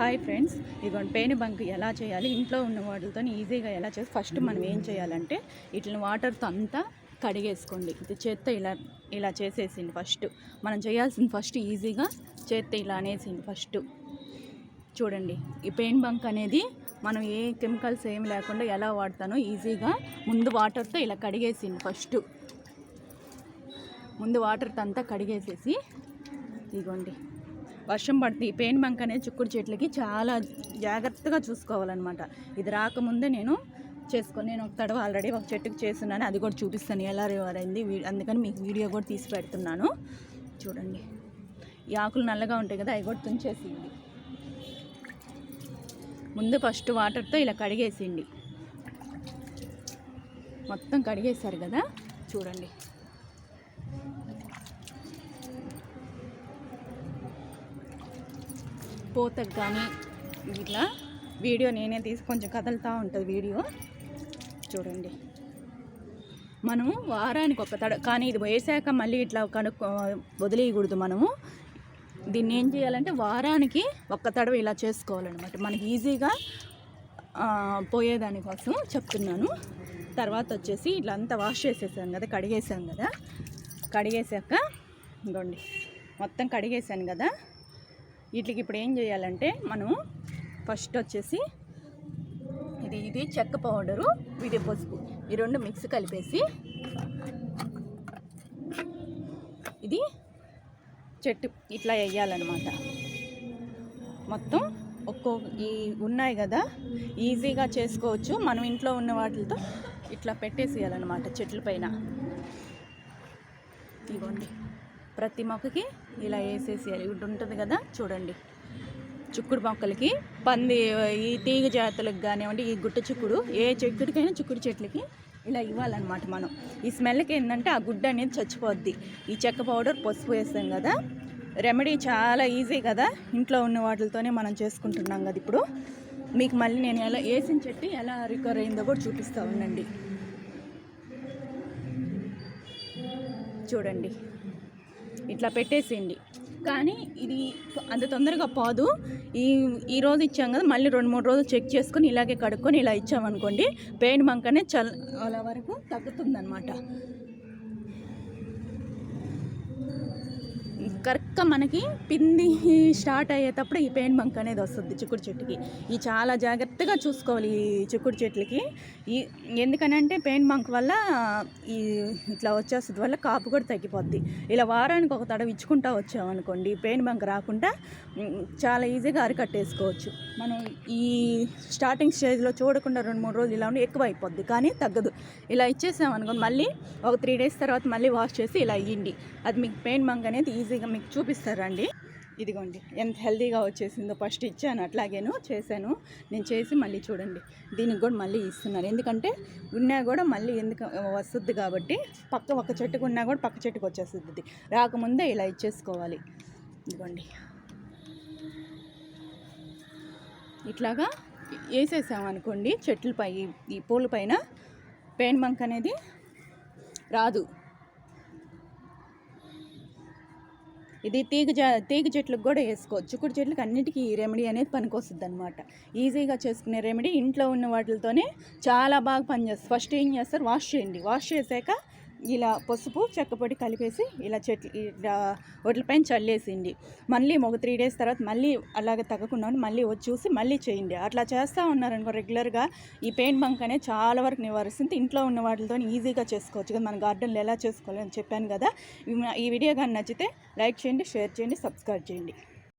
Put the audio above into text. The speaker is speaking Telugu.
Hi friends. ఇదిగోండి పేను బంక్ ఎలా చేయాలి? ఇంట్లో ఉన్న వాటితో ఈజీగా ఎలా చేసి ఫస్ట్ మనం ఏం చేయాలంటే ఇట్లా వాటర్తో అంతా కడిగేసుకోండి. ఇది చేత్తో ఇలా ఇలా చేసేసింది ఫస్ట్. మనం చేయాల్సింది ఫస్ట్ ఈజీగా చేత్తో ఇలా అనేసింది ఫస్ట్. చూడండి ఈ పెయిన్ బంక్ అనేది మనం ఏ కెమికల్స్ ఏమి లేకుండా ఎలా వాడతానో ఈజీగా ముందు వాటర్తో ఇలా కడిగేసింది ఫస్ట్. ముందు వాటర్తో అంతా కడిగేసేసి ఇదిగోండి వర్షం పడుతుంది ఈ పెయిన్ బంక్ అనేది చిక్కుడు చెట్లకి చాలా జాగ్రత్తగా చూసుకోవాలన్నమాట. ఇది రాకముందే నేను చేసుకొని నేను ఒక తడవ ఆల్రెడీ ఒక చెట్టుకు చేస్తున్నాను. అది కూడా చూపిస్తాను ఎలా అయింది అందుకని మీకు వీడియో కూడా తీసి పెడుతున్నాను. చూడండి. ఈ ఆకులు నల్లగా ఉంటాయి కదా అవి కూడా తుంచేసింది. ముందు ఫస్ట్ వాటర్తో ఇలా కడిగేసిండి మొత్తం కడిగేశారు కదా. చూడండి. పోతకు కానీ ఇట్లా వీడియో నేనే తీసి కొంచెం కదులుతూ ఉంటుంది వీడియో. చూడండి. మనము వారానికి ఒక తడ కానీ ఇది వేసాక మళ్ళీ ఇట్లా కనుక్కో వదిలేయకూడదు మనము. దీన్ని ఏం చేయాలంటే వారానికి ఒక్క తడవ ఇలా చేసుకోవాలన్నమాట. మనకి ఈజీగా పోయేదానికోసం చెప్తున్నాను. తర్వాత వచ్చేసి ఇట్లా అంతా వాష్ చేసేసాం కదా కడిగేసాం కదా. కడిగేసాక ఇంకోండి మొత్తం కడిగేసాను కదా. వీటికి ఇప్పుడు ఏం చేయాలంటే మనం ఫస్ట్ వచ్చేసి ఇది ఇది చెక్క పౌడరు ఇది పసుపు. ఈ రెండు మిక్స్ కలిపేసి ఇది చెట్టు ఇట్లా వేయాలన్నమాట. మొత్తం ఒక్కో ఈ ఉన్నాయి కదా ఈజీగా చేసుకోవచ్చు. మనం ఇంట్లో ఉన్న వాటితో ఇట్లా పెట్టేసేయాలన్నమాట చెట్ల పైన. ఇదిగోండి. ప్రతి మొక్కకి ఇలా వేసేసేయాలి ఇటు ఉంటుంది కదా చూడండి. చిక్కుడు మొక్కలకి పంది ఈ తీగ జాతులకు కానివ్వండి ఈ గుట్ట చిక్కుడు ఏ చెట్టుకైనా చిక్కుడు చెట్లకి ఇలా ఇవ్వాలన్నమాట మనం. ఈ స్మెల్కి ఏంటంటే ఆ గుడ్డ అనేది చచ్చిపోద్ది. ఈ చెక్క పౌడర్ పసుపు వేస్తాం కదా రెమెడీ చాలా ఈజీ కదా. ఇంట్లో ఉన్న వాటితోనే మనం చేసుకుంటున్నాం కదా ఇప్పుడు. మీకు మళ్ళీ నేను ఎలా వేసిన చెట్టు ఎలా రికవర్ అయిందో కూడా చూపిస్తా ఉండండి. చూడండి. ఇట్లా పెట్టేసేయండి కానీ ఇది అంత తొందరగా పోదు. ఈ ఈ రోజు ఇచ్చాం కదా మళ్ళీ రెండు మూడు రోజులు చెక్ చేసుకొని ఇలాగే కడుక్కొని ఇలా ఇచ్చామనుకోండి పెయిన్ మంకనే చల్ అలా వరకు తగ్గుతుందన్నమాట. కరెక్ట్గా మనకి పిండి స్టార్ట్ అయ్యేటప్పుడు ఈ పెయిన్ బంక్ అనేది వస్తుంది చిక్కుడు చెట్టుకి. ఈ చాలా జాగ్రత్తగా చూసుకోవాలి ఈ చిక్కుడు చెట్లకి. ఈ ఎందుకనంటే పెయిన్ బంక్ వల్ల ఈ ఇట్లా వచ్చేస్తుంది వల్ల కాపు కూడా తగ్గిపోద్ది. ఇలా వారానికి ఒక తడవ ఇచ్చుకుంటా వచ్చామనుకోండి పెయిన్ బంక్ రాకుండా చాలా ఈజీగా అరికట్టేసుకోవచ్చు. మనం ఈ స్టార్టింగ్ స్టేజ్లో చూడకుండా రెండు మూడు రోజులు ఇలా ఉండి ఎక్కువ అయిపోద్ది కానీ తగ్గదు. ఇలా ఇచ్చేసామనుకోండి మళ్ళీ ఒక త్రీ డేస్ తర్వాత మళ్ళీ వాష్ చేసి ఇలా ఇయ్యండి. అది మీకు పెయిన్ బంక్ అనేది ఈజీగా మీకు చూపిస్తారండి. ఇదిగోండి ఎంత హెల్తీగా వచ్చేసిందో ఫస్ట్ ఇచ్చాను అట్లాగేను చేశాను. నేను చేసి మళ్ళీ చూడండి. దీనికి కూడా మళ్ళీ ఇస్తున్నారు. ఎందుకంటే ఉన్నా కూడా మళ్ళీ ఎందుకు వస్తుంది కాబట్టి పక్క ఒక చెట్టుకు ఉన్నా కూడా పక్క చెట్టుకు వచ్చేస్తుంది. రాకముందే ఇలా ఇచ్చేసుకోవాలి. ఇదిగోండి. ఇట్లాగా వేసేసామనుకోండి చెట్లపై ఈ పూల పైన పెయిన్ బంక్ అనేది రాదు. ఇది తీగ తీగ చెట్లకు కూడా వేసుకోవచ్చు. చిక్కుడు చెట్లకు అన్నిటికీ ఈ రెమెడీ అనేది పనికొస్తుంది అనమాట ఈజీగా చేసుకునే రెమెడీ ఇంట్లో ఉన్న వాటితోనే చాలా బాగా పనిచేస్తుంది. ఫస్ట్ ఏం చేస్తారు? వాష్ చేయండి. వాష్ చేశాక ఇలా పసుపు చెక్కపొడి కలిపేసి ఇలా చెట్లు వడ్లపైన చల్లేసిండి మళ్ళీ ఒక త్రీ డేస్ తర్వాత మళ్ళీ అలాగే తగ్గకుండా మళ్ళీ వచ్చి చూసి మళ్ళీ చేయండి. అట్లా చేస్తూ ఉన్నారనుకో రెగ్యులర్గా ఈ పెయిన్ బంక్ అనేది చాలా వరకు నివారిస్తుంది. ఇంట్లో ఉన్న వాటితో ఈజీగా చేసుకోవచ్చు కదా. మన గార్డెన్లో ఎలా చేసుకోవాలి అని చెప్పాను కదా. ఈ- ఈ వీడియో కానీ నచ్చితే లైక్ చేయండి షేర్ చేయండి సబ్స్క్రైబ్ చేయండి.